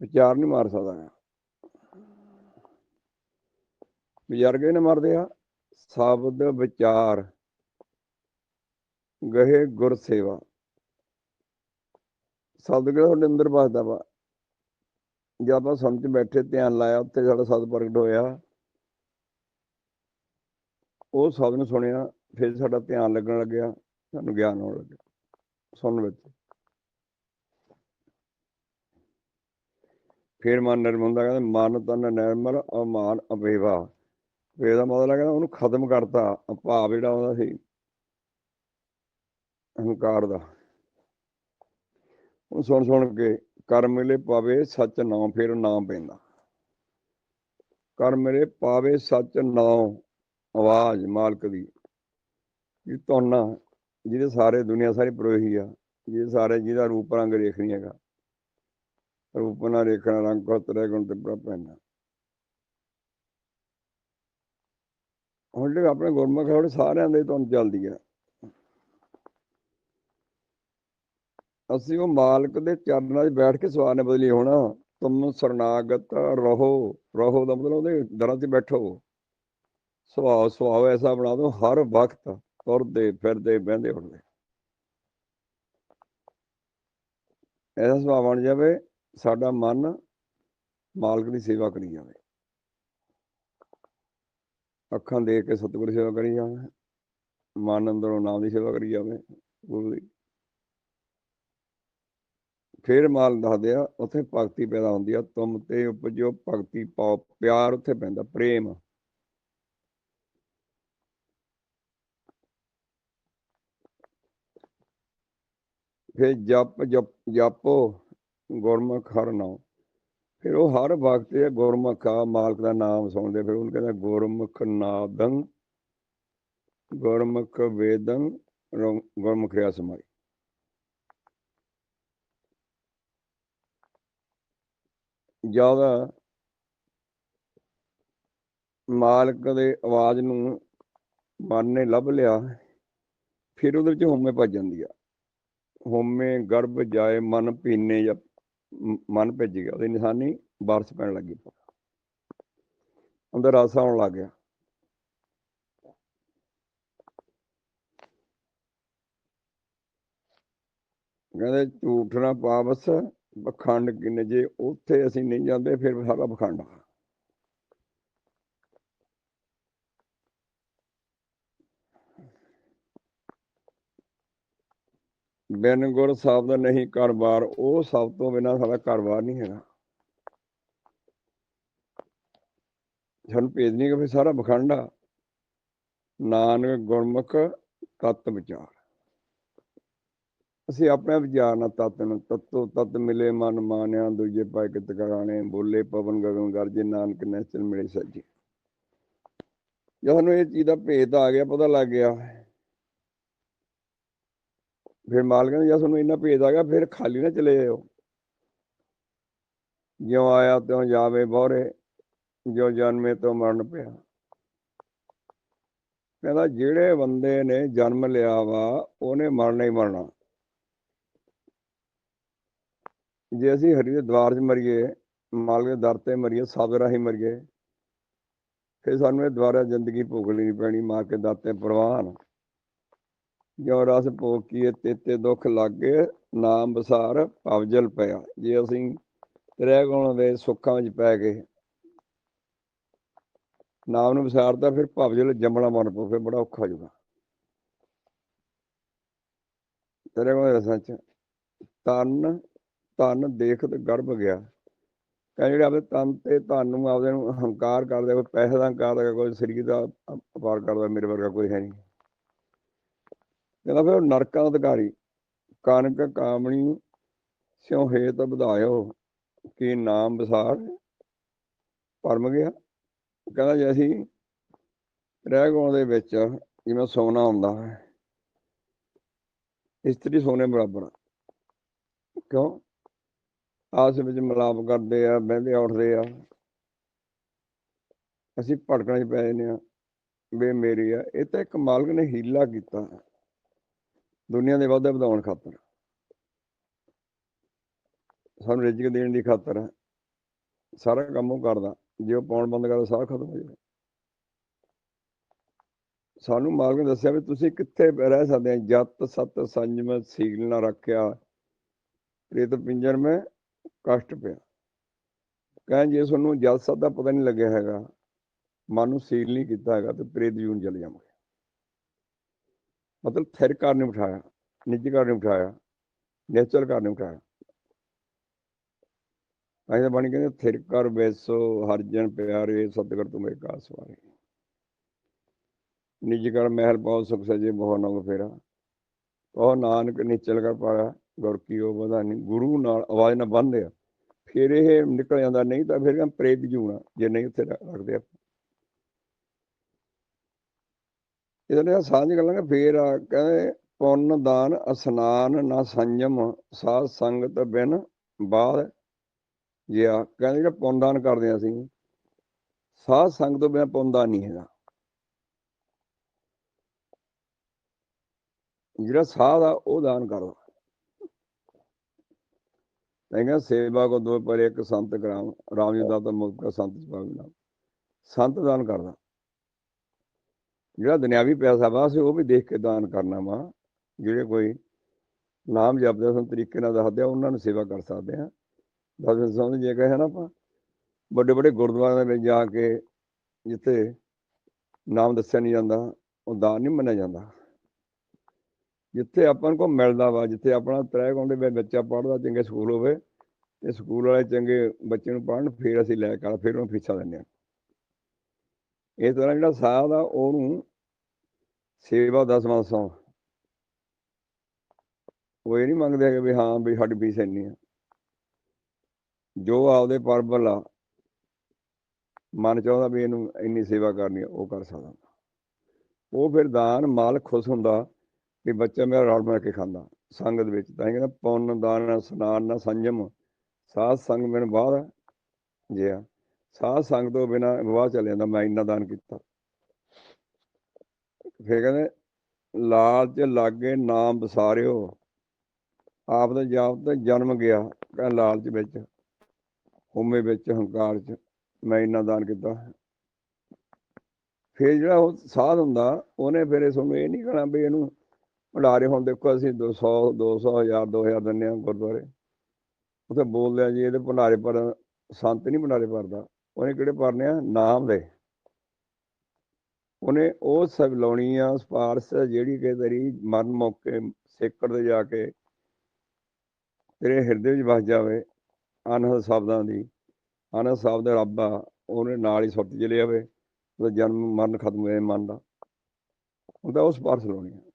ਵਿਚਾਰ ਨਹੀਂ ਮਾਰ ਸਕਦਾ ਹੈ ਬਜ਼ੁਰਗ ਨੇ ਮਰਦੇ ਆ। ਸ਼ਬਦ ਵਿਚਾਰ ਗਏ ਗੁਰ ਸੇਵਾ। ਸ਼ਬਦ ਕਿਹੜਾ ਤੁਹਾਡੇ ਅੰਦਰ ਵਸਦਾ ਵਾ। ਜੇ ਆਪਾਂ ਸਮਝ ਬੈਠੇ, ਧਿਆਨ ਲਾਇਆ ਉੱਤੇ ਸਾਡਾ ਸਤ ਪ੍ਰਗਟ ਹੋਇਆ। ਉਹ ਸ਼ਬਦ ਨੂੰ ਸੁਣਿਆ, ਫਿਰ ਸਾਡਾ ਧਿਆਨ ਲੱਗਣ ਲੱਗਿਆ, ਸਾਨੂੰ ਗਿਆਨ ਹੋਣ ਲੱਗਿਆ, ਸੁਣਨ ਵਿੱਚ। ਫਿਰ ਮਨ ਨਿਰਮਲ ਹੁੰਦਾ, ਕਹਿੰਦਾ ਮਨ ਤਨ ਨਿਰਮਲ, ਅਮਾਨ ਅਭੇਵਾ ਇਹਦਾ ਮਤਲਬ ਕਹਿੰਦਾ ਉਹਨੂੰ ਖਤਮ ਕਰਤਾ ਭਾਵ ਜਿਹੜਾ ਉਹਦਾ ਸੀ ਹੰਕਾਰ ਦਾ। ਉਹ ਸੁਣ ਸੁਣ ਕੇ ਕਰ ਮਿਲੇ ਪਾਵੇ ਸੱਚ ਨਾਮ ਫਿਰ ਨਾਮ ਪੈਂਦਾ। ਕਰ ਮੇਰੇ ਪਾਵੇ ਸੱਚ ਨਾਮ ਆਵਾਜ਼ ਮਾਲਕ ਦੀ। ਜੀ ਤੋਨਾ ਜਿਹਦੇ ਸਾਰੇ ਦੁਨੀਆ ਸਾਰੀ ਪਰੋਹੀ ਆ, ਜਿਹਦੇ ਸਾਰੇ ਜਿਹਦਾ ਰੂਪ ਰੰਗ ਦੇਖਣੀ ਹੈਗਾ। ਰੂਪ ਨਾ ਰੇਖਣਾ ਰੰਗ ਕੋ ਤਰੇ ਗੁਣ ਤੇ ਪ੍ਰਭ ਹੁਣ ਜਿਹੜੇ ਆਪਣੇ ਗੁਰਮੁਖ ਆ, ਸਾਰਿਆਂ ਦੇ ਤੋਂ ਚੱਲਦੀ ਆ। ਅਸੀਂ ਉਹ ਮਾਲਕ ਦੇ ਚਰਨਾਂ 'ਚ ਬੈਠ ਕੇ ਸਵਾਰ ਨੇ ਬਦਲੀ ਹੋਣਾ। ਤੁਮ ਸਰਨਾਗਤ ਰਹੋ। ਰਹੋ ਦਾ ਮਤਲਬ ਉਹਦੇ ਦਰਾਂ 'ਤੇ ਬੈਠੋ। ਸੁਭਾਅ ਸੁਭਾਅ ਐਸਾ ਬਣਾ ਦੋ ਹਰ ਵਕਤ ਤੁਰਦੇ ਫਿਰਦੇ ਬਹਿੰਦੇ ਉੱਠਦੇ। ਐਸਾ ਸੁਭਾਅ ਬਣ ਜਾਵੇ ਸਾਡਾ ਮਨ ਮਾਲਕ ਦੀ ਸੇਵਾ ਕਰੀ ਜਾਵੇ। ਅੱਖਾਂ ਦੇ ਕੇ ਸਤਿਗੁਰ ਦੀ ਸੇਵਾ ਕਰੀ ਜਾਵੇ। ਮਨ ਅੰਦਰੋਂ ਨਾਮ ਦੀ ਸੇਵਾ ਕਰੀ ਜਾਵੇ। ਗੁਰੂ ਦੀ। ਫਿਰ ਮਾਲ ਦੱਸਦੇ ਆ, ਉੱਥੇ ਭਗਤੀ ਪੈਦਾ ਹੁੰਦੀ ਆ। ਤੁਮ ਤੇ ਉਪਜੋ ਭਗਤੀ ਪਾਓ। ਪਿਆਰ ਉੱਥੇ ਪੈਂਦਾ, ਪ੍ਰੇਮ। ਫਿਰ ਜਪ ਜਪ, ਜਪੋ। ਗੁਰਮੁਖ ਹਰ ਨਾਮ। ਫਿਰ ਉਹ ਹਰ ਵਕਤ ਇਹ ਗੁਰਮੁਖ ਆ, ਮਾਲਕ ਦਾ ਨਾਮ ਸੁਣਦੇ, ਫਿਰ ਉਹਨੂੰ ਕਹਿੰਦਾ ਗੁਰਮੁਖ ਨਾਦੰ, ਗੁਰਮੁਖ ਵੇਦੰ ਗੁਰਮੁਖ ਰਿਆ ਸਮਾਈ ਜ਼ਿਆਦਾ ਮਾਲਕ ਦੇ ਆਵਾਜ਼ ਨੂੰ ਮਨ ਨੇ ਲੱਭ ਲਿਆ, ਫਿਰ ਉਹਦੇ ਵਿੱਚ ਹਉਮੈ ਭੱਜ ਜਾਂਦੀ ਆ। ਹੋਮੇ ਗਰਭ ਜਾਏ ਮਨ ਪੀਨੇ ਜਾਂ ਮਨ ਭਿੱਜ ਗਿਆ। ਉਹਦੀ ਨਿਸ਼ਾਨੀ ਬਾਰਸ ਪੈਣ ਲੱਗੀ। ਅੰਦਰ ਰਸ ਆਉਣ ਲੱਗ ਗਿਆ। ਕਹਿੰਦੇ ਝੂਠ ਨਾ ਪਾਵਸ ਪਖੰਡ ਕਿਨੇ ਜੇ ਉੱਥੇ ਅਸੀਂ ਨਹੀਂ ਜਾਂਦੇ, ਫਿਰ ਸਾਰਾ ਪਖੰਡ ਆ। ਬਿਨ ਗੁਰ ਸਾਹਿਬ ਦਾ ਨਹੀਂ ਕਾਰੋਬਾਰ ਉਹ ਸਭ ਤੋਂ ਬਿਨਾ ਸਾਡਾ ਕਾਰੋਬਾਰ ਨਹੀਂ ਹੈਗਾ। ਸਾਨੂੰ ਭੇਜ ਨਹੀਂ ਕਿ ਫਿਰ ਸਾਰਾ ਪਖੰਡ ਆ। ਨਾਨਕ, ਗੁਰਮੁਖ, ਤਤ ਵਿਚਾਰ। ਅਸੀਂ ਆਪਣੇ ਵਿਚਾਰ ਨਾਲ ਤਤ ਨੂੰ, ਤਤੋ ਤਤ ਮਿਲੇ ਮਨ ਮਾਨਿਆ, ਦੂਜੇ ਪਾਏ ਕਿਤ ਕਰਾਣੇ, ਬੋਲੇ ਪਵਨ ਗਗਨ ਗਰਜੇ ਨਾਨਕ ਨੈਚਲ ਮਿਲੇ ਸੱਜੇ। ਜਦੋਂ ਸਾਨੂੰ ਇਹ ਚੀਜ਼ ਦਾ ਭੇਦ ਆ ਗਿਆ, ਪਤਾ ਲੱਗ ਗਿਆ ਫਿਰ ਮਾਲਕ ਨੇ ਜਦ ਤੁਹਾਨੂੰ ਇੰਨਾ ਭੇਦ ਆ ਫਿਰ ਖਾਲੀ ਨਾ ਚਲੇ ਜਾਓ ਜਿਉਂ ਆਇਆ ਤਿਉ ਜਾਵੇ ਬੋਰੇ ਜੋ ਜਨਮੇ ਤੋਂ ਮਰਨ ਪਿਆ। ਕਹਿੰਦਾ, ਜਿਹੜੇ ਬੰਦੇ ਨੇ ਜਨਮ ਲਿਆ ਵਾ, ਉਹਨੇ ਮਰਨਾ ਹੀ ਮਰਨਾ। ਜੇ ਅਸੀਂ ਹਰੀ ਦੇ ਦਵਾਰ 'ਚ ਮਰੀਏ, ਮਾਲਕ ਦੇ ਦਰ ਤੇ ਮਰੀਏ, ਸਬਦ ਰਾਹੀਂ ਮਰੀਏ, ਫਿਰ ਸਾਨੂੰ ਇਹ ਦੁਬਾਰਾ ਜ਼ਿੰਦਗੀ ਭੋਗਣੀ ਪੈਣੀ ਮਾਰ ਕੇ ਦਾਤੇ ਪ੍ਰਵਾਨ। ਜੋ ਰਸ ਭੋਗੀਏ ਤੇਤੇ ਦੁੱਖ ਲੱਗੇ, ਨਾਮ ਬਸਾਰ ਭਵਜਲ ਪਿਆ। ਜੇ ਅਸੀਂ ਤ੍ਰੈ ਗੁਣ ਦੇ ਸੁੱਖਾਂ ਵਿੱਚ ਪੈ ਗਏ, ਨਾਮ ਨੂੰ ਵਿਸਾਰਦਾ ਫਿਰ ਭਵਜਲ ਜੰਮਣਾ ਮਨ ਪੋ ਫਿਰ ਬੜਾ ਔਖਾ ਹੋ ਜਾਊਗਾ। ਤੇਰੇ ਕੋਲ ਰਸਾਂ ਤਨ ਤਨ ਦੇਖਤ ਗਰਭ ਗਿਆ। ਕਹਿੰਦੇ ਜਿਹੜੇ ਆਪਦੇ ਤਨ ਤੇ ਧਨ ਨੂੰ ਆਪਦੇ ਨੂੰ ਹੰਕਾਰ ਕਰਦੇ ਕੋਈ ਪੈਸੇ ਦਾ ਹੰਕਾਰ ਕਰਦਾ, ਕੋਈ ਸਰੀਰ ਦਾ ਅਪਾਰ ਕਰਦਾ, ਮੇਰੇ ਵਰਗਾ ਕੋਈ ਹੈ ਨਹੀਂ। ਕਹਿੰਦਾ ਫਿਰ ਉਹ ਨਰਕਾਂ ਅਧਿਕਾਰੀ ਕਨਕ ਕਾਮਣੀ, ਸਿਉ ਹੇਤ ਵਧਾਇਓ, ਕਿ ਨਾਮ ਵਿਸਾਰ? ਪਰਮ ਗਿਆ। ਕਹਿੰਦਾ ਜੇ ਅਸੀਂ ਰਹਿ ਗੁਣ ਦੇ ਵਿੱਚ, ਜਿਵੇਂ ਸੋਨਾ ਹੁੰਦਾ ਹੈ, ਇਸਤਰੀ ਸੋਨੇ ਬਰਾਬਰ। ਕਿਉਂ? ਆਸ ਵਿੱਚ ਮਿਲਾਪ ਕਰਦੇ ਆ, ਬਹਿੰਦੇ ਉੱਠਦੇ ਆ। ਅਸੀਂ ਭਟਕਣ 'ਚ ਪੈ ਜਾਂਦੇ ਆ, ਵੇ ਮੇਰੀ ਆ। ਇਹ ਤਾਂ ਇੱਕ ਮਾਲਕ ਨੇ ਹੀਲਾ ਕੀਤਾ। ਦੁਨੀਆ ਦੇ ਵਾਧੇ ਵਧਾਉਣ ਖਾਤਰ। ਸਾਨੂੰ ਰਿਜ਼ਕ ਦੇਣ ਦੀ ਖਾਤਰ ਸਾਰਾ ਕੰਮ ਉਹ ਕਰਦਾ, ਜੇ ਉਹ ਪਾਉਣ ਬੰਦ ਕਰਦਾ, ਸਾਰਾ ਖਤਮ ਹੋ ਜਾਵੇ। ਸਾਨੂੰ ਮਾਲਕ ਨੇ ਦੱਸਿਆ ਵੀ ਤੁਸੀਂ ਕਿੱਥੇ ਰਹਿ ਸਕਦੇ ਆ? ਜਤ, ਸਤ, ਸੰਜਮ, ਸੀਲ ਨਾ ਰੱਖਿਆ। ਪ੍ਰੇਤ ਪਿੰਜਰ ਮੈਂ ਕਸ਼ਟ ਪਿਆ। ਕਹਿੰਦੇ ਜੇ ਤੁਹਾਨੂੰ ਜਤ ਸਤ ਦਾ ਪਤਾ ਨਹੀਂ ਲੱਗਿਆ ਹੈਗਾ। ਮਨ ਨੂੰ ਸੀਲ ਨਹੀਂ ਕੀਤਾ ਹੈਗਾ ਤੇ ਪ੍ਰੇਤ ਜੂਨ ਚਲੇ ਜਾਵਾਂਗੇ। ਮਤਲਬ ਥਿਰ ਘਰ ਨੇ ਉਠਾਇਆ ਨਿੱਜੀ ਘਰ ਨੇ ਉਠਾਇਆ ਨੇਚਰ ਘਰ ਨੇ ਉਠਾਇਆ ਐਸੇ ਬਣ ਕਹਿੰਦੇ, ਥਿਰ ਕਰ ਬੈਸੋ, ਹਰ ਪਿਆਰੇ, ਸਤਿਗੁਰ ਤੁਮੇ ਕਾ ਸਵਾਰੇ। ਨਿਜ ਕਰ ਮਹਿਲ ਪਾਉ ਸੁਖ ਸਜੇ, ਬਹੁਤ ਨੰਗ ਫੇਰਾ। ਉਹ ਨਾਨਕ, ਨਿਚਲ ਕਰ ਪਾਇਆ, ਗੁਰ ਕੀ ਉਹ ਵਧਾਨੀ ਗੁਰੂ ਨਾਲ ਆਵਾਜ਼ ਨਾਲ ਬੰਨਦੇ ਆ ਫਿਰ ਇਹ ਨਿਕਲ ਜਾਂਦਾ, ਨਹੀਂ ਤਾਂ ਫਿਰ ਕਹਿੰਦੇ ਪ੍ਰੇਤ ਜੂਣਾ, ਜੇ ਨਹੀਂ ਉੱਥੇ ਰੱਖਦੇ ਆ ਇਹਦੇ ਨਾਲ ਸਾਂਝ ਗੱਲਾਂ ਫੇਰ ਆ ਕਹਿੰਦੇ ਪੁੰਨ ਦਾਨ ਅਸਨਾਨ ਨਾ ਸੰਜਮ, ਸਾਧ ਸੰਗਤ ਬਿਨ ਬਾਦ ਜਿਆ ਕਹਿੰਦੇ ਜਿਹੜਾ ਪੁੰਨ ਦਾਨ ਕਰਦੇ ਆ ਅਸੀਂ, ਸਾਧ ਸੰਗ ਤੋਂ ਬਿਨਾਂ ਪੁੰਨ ਦਾਨ ਨਹੀਂ ਹੈਗਾ। ਜਿਹੜਾ ਸਾਧ ਆ, ਉਹ ਦਾਨ ਕਰਦਾ ਕਹਿੰਦਾ ਸੇਵਾ ਕੋ ਦੋ ਪਰ ਇੱਕ ਸੰਤ ਗ੍ਰਾਮ ਰਾਮ ਜੀ ਦਾ ਤਾਂ ਮੁਕਤ ਸੰਤ ਸਭਾਵ ਸੰਤ ਦਾਨ ਕਰਦਾ। ਜਿਹੜਾ ਦੁਨਿਆਵੀ ਪੈਸਾ ਵਾ, ਅਸੀਂ ਉਹ ਵੀ ਦੇਖ ਕੇ ਦਾਨ ਕਰਨਾ ਵਾ, ਜਿਹੜੇ ਕੋਈ ਨਾਮ ਜਪਦੇ ਸਨ ਤਰੀਕੇ ਨਾਲ ਦੱਸਦੇ ਆ, ਉਹਨਾਂ ਨੂੰ ਸੇਵਾ ਕਰ ਸਕਦੇ ਆ। ਦਸ ਸਮਝ ਜੇ ਕਹੇ ਨਾ ਆਪਾਂ? ਵੱਡੇ ਵੱਡੇ ਗੁਰਦੁਆਰਿਆਂ ਦੇ ਵਿੱਚ ਜਾ ਕੇ ਜਿੱਥੇ ਨਾਮ ਦੱਸਿਆ ਨਹੀਂ ਜਾਂਦਾ, ਉਹ ਦਾਨ ਨਹੀਂ ਮੰਨਿਆ ਜਾਂਦਾ। ਜਿੱਥੇ ਆਪਾਂ ਨੂੰ ਕੋ ਮਿਲਦਾ ਵਾ, ਜਿੱਥੇ ਆਪਣਾ ਤ੍ਰੈ ਗੁੰਡੇ ਵਿੱਚ ਬੱਚਾ ਪੜ੍ਹਦਾ, ਚੰਗੇ ਸਕੂਲ ਹੋਵੇ, ਤੇ ਸਕੂਲ ਵਾਲੇ ਚੰਗੇ ਬੱਚੇ ਨੂੰ ਪੜ੍ਹਨ, ਫਿਰ ਅਸੀਂ ਲੈ ਕੇ ਆ, ਫਿਰ ਉਹਨੂੰ ਫੀਸਾਂ ਦਿੰਦੇ ਹਾਂ ਇਸ ਤਰ੍ਹਾਂ ਜਿਹੜਾ ਸਾਧ ਆ, ਉਹਨੂੰ ਸੇਵਾ ਦਾ ਸੌ। ਉਹ ਇਹ ਨਹੀਂ ਮੰਗਦੇ ਕਿ ਵੀ ਹਾਂ ਵੀ ਸਾਡੀ ਫੀਸ ਇੰਨੀ ਆ। ਜੋ ਆਪਦੇ ਪਰਬਲ ਆ ਮਨ ਚਾਹੁੰਦਾ ਵੀ ਇਹਨੂੰ ਇੰਨੀ ਸੇਵਾ ਕਰਨੀ ਉਹ ਕਰ ਸਕਦਾ। ਉਹ ਫਿਰ ਦਾਨ ਮਾਲਕ ਖੁਸ਼ ਹੁੰਦਾ ਵੀ ਬੱਚਾ ਮੇਰਾ ਰਲ ਮਿਲ ਕੇ ਖਾਂਦਾ। ਸੰਗਤ ਵਿੱਚ ਤਾਂ ਹੀ ਕਹਿੰਦਾ ਪੁੰਨ, ਦਾਨ, ਸਨਾਨ, ਨਾ ਸੰਜਮ। ਸਾਧ ਸੰਗ ਬਿਨ ਬਾਹਰ ਜਿਆ ਸਾਧ ਸੰਗ ਤੋਂ ਬਿਨਾ ਵਿਵਾਹ ਚੱਲ ਜਾਂਦਾ, ਮੈਂ ਇੰਨਾ ਦਾਨ ਕੀਤਾ। ਫੇਰ ਕਹਿੰਦੇ, ਲਾਲਚ ਲਾਗੇ ਨਾਮ ਵਿਸਾਰਿਓ ਆਪ ਦਾ ਜਾਪ ਤੇ ਜਨਮ ਗਿਆ, ਕਹਿੰਦਾ ਲਾਲਚ ਵਿੱਚ, ਹਉਮੈ ਵਿੱਚ, ਹੰਕਾਰ ਚ, ਮੈਂ ਇੰਨਾ ਦਾਨ ਕੀਤਾ। ਫਿਰ ਜਿਹੜਾ ਉਹ ਸਾਧ ਹੁੰਦਾ, ਉਹਨੇ ਫਿਰ ਇਸ ਨੂੰ ਇਹ ਨਹੀਂ ਕਹਣਾ ਵੀ ਇਹਨੂੰ ਭੰਡਾਰੇ ਹੁਣ ਦੇਖੋ ਅਸੀਂ 200 200 ਹਜ਼ਾਰ 2000 ਦਿੰਦੇ ਹਾਂ ਗੁਰਦੁਆਰੇ। ਉੱਥੇ ਬੋਲਦੇ ਆ ਜੀ, ਇਹਦੇ ਭੰਡਾਰੇ ਪਰ ਸੰਤ ਨਹੀਂ ਭੰਡਾਰੇ ਭਰਦਾ। ਉਹਨੇ ਕਿਹੜੇ ਭਰਨੇ ਆ? ਨਾਮ ਦੇ। ਉਹਨੇ ਉਹ ਸਭ ਲਾਉਣੀ ਆ ਸਪਾਰਸ ਜਿਹੜੀ ਕਿ ਤੇਰੀ ਮਰਨ ਮੌਕੇ ਸੇਕੜ ਤੇ ਜਾ ਕੇ ਤੇਰੇ ਹਿਰਦੇ ਵਿੱਚ ਵਸ ਜਾਵੇ ਅਨਹਦ ਸ਼ਬਦਾਂ ਦੀ। ਅਨਹਦ ਸ਼ਬਦ ਰੱਬ ਆ, ਉਹਨੇ ਨਾਲ ਹੀ ਸੁੱਟ ਚਲੇ ਜਾਵੇ ਉਹਦਾ ਜਨਮ ਮਰਨ ਖਤਮ ਹੋਏ ਮਨ ਦਾ। ਉਹਦਾ ਉਸ ਪਾਰਸ ਲਾਉਣੀ ਆ।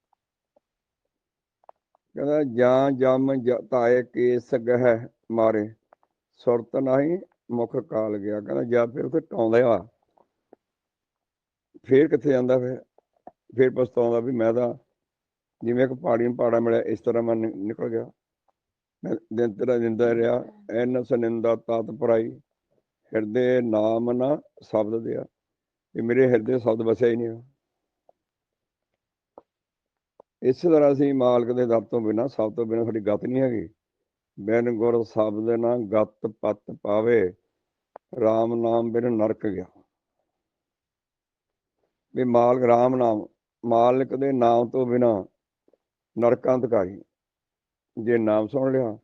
ਕਹਿੰਦਾ, ਜਾਂ ਜਮ ਤਾਏ ਕੇਸ ਗਹਿ ਮਾਰੇ, ਸੁਰਤ ਨਹੀਂ ਮੁੱਖ ਕਾਲ ਗਿਆ, ਕਹਿੰਦਾ ਜਾਂ ਫਿਰ ਉੱਥੇ ਟਾਉਂਦਾ ਆ। ਫੇਰ ਕਿੱਥੇ ਜਾਂਦਾ ਫਿਰ? ਫੇਰ ਪਛਤਾਉਂਦਾ ਵੀ ਮੈਂ ਤਾਂ ਜਿਵੇਂ ਇੱਕ ਪਹਾੜੀ ਨੂੰ ਪਹਾੜਾ ਮਿਲਿਆ, ਇਸ ਤਰ੍ਹਾਂ ਮੈਂ ਨਿ- ਨਿਕਲ ਗਿਆ। ਮੈਂ ਦਿਨ ਤੇਰਾ ਜਿੰਦਾ ਰਿਹਾ, ਐਨ ਸਨਿੰਦਾ ਤਤ ਪਰਾਈ ਹਿਰਦੇ ਨਾਮ ਨਾ ਸ਼ਬਦ ਦਿਆ। ਇਹ ਮੇਰੇ ਹਿਰਦੇ ਸ਼ਬਦ ਵਸਿਆ ਹੀ ਨਹੀਂ ਇਸ ਤਰ੍ਹਾਂ ਅਸੀਂ ਮਾਲਕ ਦੇ ਦਰ ਤੋਂ ਬਿਨਾ, ਸਭ ਤੋਂ ਬਿਨਾ ਸਾਡੀ ਗਤ ਨਹੀਂ ਹੈਗੀ। ਬਿਨ ਗੁਰ ਸ਼ਬਦ ਨਾ ਗਤ ਪਤ ਪਾਵੇ RAM ਨਾਮ ਬਿਨ ਨਰਕ ਗਿਆ। ਵੀ ਮਾਲਕ RAM ਨਾਮ, ਮਾਲਕ ਦੇ ਨਾਮ ਤੋਂ ਬਿਨਾ ਨਰਕਾਂ ਧਕਾਈ ਜੇ ਨਾਮ ਸੁਣ ਲਿਆ,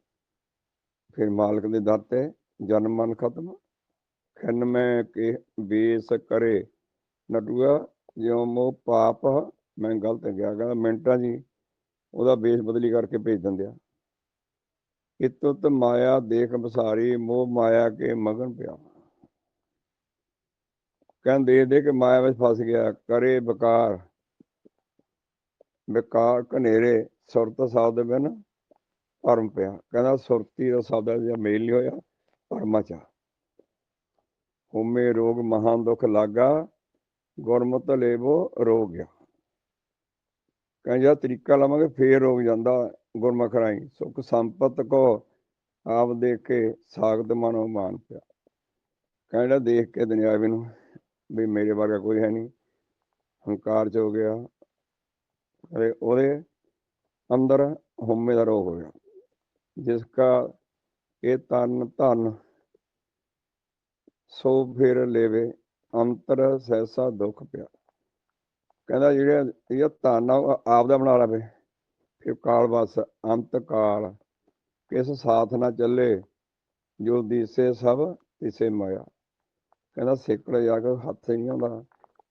ਫਿਰ ਮਾਲਕ ਦੇ ਦਰ ਤੇ ਜਨਮ ਮਨ ਖਤਮ। ਖੰਨ ਮੈਂ ਕੇ ਬੇਸ ਕਰੇ ਨਟੂਆ ਜਿਉ ਮੋ ਪਾਪ, ਮੈਂ ਗਲਤ ਗਿਆ। ਕਹਿੰਦਾ ਮਿੰਟਾਂ ਜੀ, ਉਹਦਾ ਬੇਸ ਬਦਲੀ ਕਰਕੇ ਭੇਜ ਦਿੰਦੇ ਆ। ਇਤੁਤ ਮਾਇਆ ਦੇਖ ਬਸਾਰੀ ਮੋਹ ਮਾਇਆ ਕੇ ਮਗਨ ਪਿਆ। ਕਹਿੰਦੇ ਦੇ ਕੇ ਮਾਇਆ ਵਿੱਚ ਫਸ ਗਿਆ, ਕਰੇ ਬਕਾਰ। ਬਕਾਰ ਘਨੇਰੇ, ਸੁਰਤ ਸ਼ਬਦ ਬਿਨ ਭਰਮ ਪਿਆ। ਕਹਿੰਦਾ ਸੁਰਤੀ ਦਾ ਸ਼ਬਦ ਜਿਹਾ ਮੇਲ ਨਹੀਂ ਹੋਇਆ, ਭਰਮਾਂ ਚ ਹਉਮੈ ਰੋਗ ਮਹਾਨ ਦੁਖ ਲਾਗਾ, ਗੁਰਮਤਿ ਲੇਵੋ ਰੋਗ ਗਿਆ ਕਹਿੰਦਾ ਜਿਹੜਾ ਤਰੀਕਾ ਲਵਾਂਗੇ ਫੇਰ ਰੋਗ ਜਾਂਦਾ ਗੁਰਮੁਖ ਰਾਈ ਸੁਖ ਸੰਪਤ ਕੋ ਆਪ ਦੇਖ ਕੇ ਸਾਗਤ ਮਨੋ ਮਾਨ ਪਿਆ। ਕਹਿੰਦਾ ਦੇਖ ਕੇ ਦੁਨਿਆਵੀ ਨੂੰ ਵੀ ਮੇਰੇ ਵਰਗਾ ਕੋਈ ਹੈ ਨਹੀਂ। ਹੰਕਾਰ ਚ ਹੋ ਗਿਆ। ਅਰੇ ਉਹਦੇ ਅੰਦਰ ਹਉਮੈ ਦਾ ਰੋਗ ਹੋ ਗਿਆ ਜਿਸ ਕਾ ਇਹ ਤਨ ਧਨ ਸੋ ਫਿਰ ਲੇਵੇ। ਅੰਤਰ ਸਹਿਸਾ ਦੁੱਖ ਪਿਆ। ਕਹਿੰਦਾ ਜਿਹੜਾ ਇਹ ਧਨ ਆਪ ਦਾ ਬਣਾ ਲਵੇ। ਫਿਰ ਕਾਲ ਬਸ, ਅੰਤ ਕਾਲ। ਕਿਸ ਸਾਥ ਨਾ ਚੱਲੇ, ਜੋ ਦੀਸੇ ਸਭ, ਤਿਸੇ ਮਾਇਆ। ਕਹਿੰਦਾ ਸੇਕੜ ਜਾ ਕੇ ਹੱਥ ਨਹੀਂ ਆਉਂਦਾ।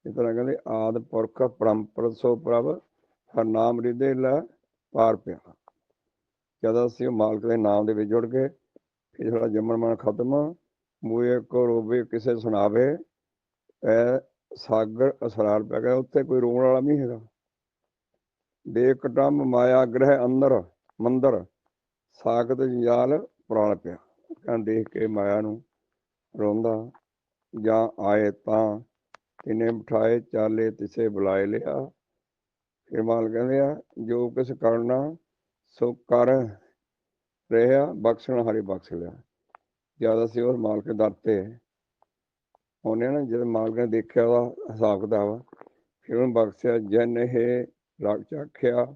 ਇਸ ਤਰ੍ਹਾਂ ਕਹਿੰਦੇ ਆਦ ਪੁਰਖ ਪਰੰਪਰ ਸੋ ਪ੍ਰਭ, ਹਰ ਨਾਮ ਰਿਦੇ ਲੈ ਪਾਰ ਪਿਆ ਜਦ ਅਸੀਂ ਉਹ ਮਾਲਕ ਦੇ ਨਾਮ ਦੇ ਵਿੱਚ ਜੁੜ ਗਏ, ਫਿਰ ਸਾਡਾ ਜੰਮਣ ਮਨ ਖਤਮ। ਮੂਏ ਕੋ ਰੋਵੇ, ਕਿਸੇ ਸੁਣਾਵੇ, ਐ ਸਾਗਰ ਅਸਰਾਰ ਪੈ ਗਿਆ, ਉੱਥੇ ਕੋਈ ਰੋਣ ਵਾਲਾ ਨਹੀਂ ਹੈਗਾ। ਦੇਖ ਮਾਇਆ ਗ੍ਰਹਿ ਅੰਦਰ, ਮੰਦਰ ਸਾਗਤ ਜੰਜਾਲ ਪ੍ਰਾਣ ਪਿਆ। ਕਹਿੰਦਾ ਦੇਖ ਕੇ ਮਾਇਆ ਨੂੰ ਰੋਂਦਾ, ਜਾਂ ਆਏ ਤਾਂ ਤਿਨੇ ਬਿਠਾਏ, ਚਾਲੇ ਤਿਸੇ ਬੁਲਾਏ ਲਿਆ। ਫਿਰ ਮਾਲ ਕਹਿੰਦੇ ਆ, ਜੋ ਕਿਸ ਕਰਨਾ ਸੋ ਕਰ ਰਿਹਾ, ਬਖਸ਼ਣ ਹਰੀ ਬਖਸ਼ ਲਿਆ। ਜਦ ਅਸੀਂ ਉਸ ਮਾਲਕ ਦੇ ਦਰ ਤੇ ਉਹਨੇ ਨਾ ਜਦ ਮਾਲਕ ਨੇ ਦੇਖਿਆ ਉਹਦਾ ਹਿਸਾਬ ਕਿਤਾਬ, ਫਿਰ ਉਹਨੂੰ ਬਖਸ਼ਿਆ, ਜਨ ਇਹ ਰਗ ਚਾਖਿਆ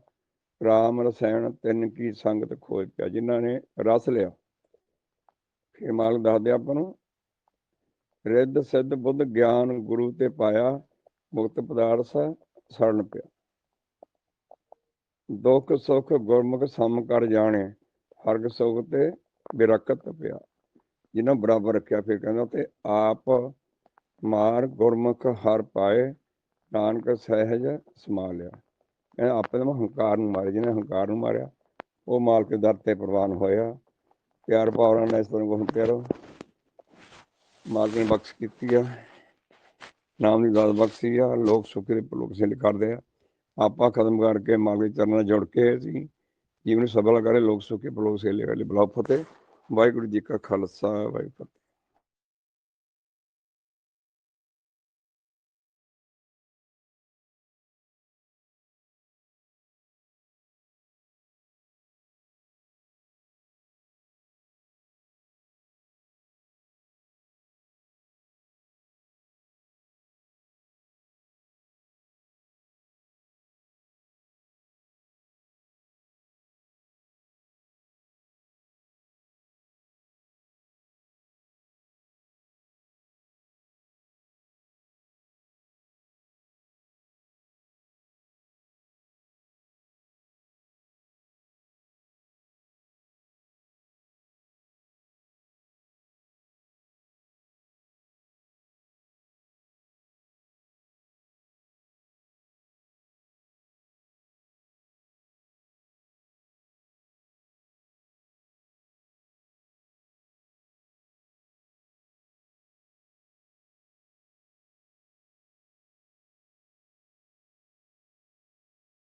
ਰਾਮ ਰਸਾਇਣ ਤਿੰਨ ਕੀ ਸੰਗਤ ਖੋਜ ਪਿਆ, ਜਿਨ੍ਹਾਂ ਨੇ ਰਸ ਲਿਆ। ਫਿਰ ਮਾਲਕ ਦੱਸਦੇ ਆਪਾਂ ਨੂੰ, ਰਿੱਧ, ਸਿੱਧ, ਬੁੱਧ, ਗਿਆਨ, ਗੁਰੂ ਤੇ ਪਾਇਆ, ਮੁਕਤ ਪਦਾਰਥ ਸੜਨ ਪਿਆ। ਦੁੱਖ, ਸੁੱਖ, ਗੁਰਮੁਖ ਸਮ ਕਰ ਜਾਣੇ, ਹਰਗ, ਸੁਖ ਤੇ ਬਿਰਕਤ ਪਿਆ। ਜਿਨ੍ਹਾਂ ਬਰਾਬਰ ਰੱਖਿਆ, ਫਿਰ ਕਹਿੰਦਾ ਤੇ ਆਪ ਮਾਰ ਗੁਰਮੁਖ ਹਰ ਪਾਏ, ਨਾਨਕ ਸਹਿਜ ਸਮਾ ਲਿਆ ਕਹਿੰਦਾ ਆਪੇ ਤਾਂ ਹੰਕਾਰ ਨੂੰ ਮਾਰੇ, ਜਿਹਨੇ ਹੰਕਾਰ ਨੂੰ ਮਾਰਿਆ, ਉਹ ਮਾਲਕ ਦੇ ਦਰ ਤੇ ਪ੍ਰਵਾਨ ਹੋਇਆ। ਪਿਆਰ ਭਾਵਨਾ ਨਾਲ ਇਸ ਤਰ੍ਹਾਂ ਕੋਲ ਪਿਆਰੋ। ਮਾਲਕ ਨੇ ਬਖਸ਼ ਕੀਤੀ ਆ। ਨਾਮ ਦੀ ਦਾਤ ਬਖਸ਼ੀ ਆ। ਲੋਕ ਸੁਖੀ ਦੇ ਲੋਕ ਸਿਲ ਕਰਦੇ ਆ। ਆਪਾਂ ਖਤਮ ਕਰਕੇ ਮਾਲਕ ਦੇ ਚਰਨਾਂ ਨਾਲ ਜੁੜ ਕੇ ਅਸੀਂ ਜੀਵਨ ਸਬਲ ਕਰੇ। ਲੋਕ ਸੁਖੀ ਪਲੋਕ ਸੇਲੇ ਵਾਲੇ ਬਲਾਉ ਫਤਿਹ। ਵਾਹਿਗੁਰੂ ਜੀ ਕਾ ਖਾਲਸਾ, ਵਾਹਿਗੁਰੂ ਫਤਿਹ।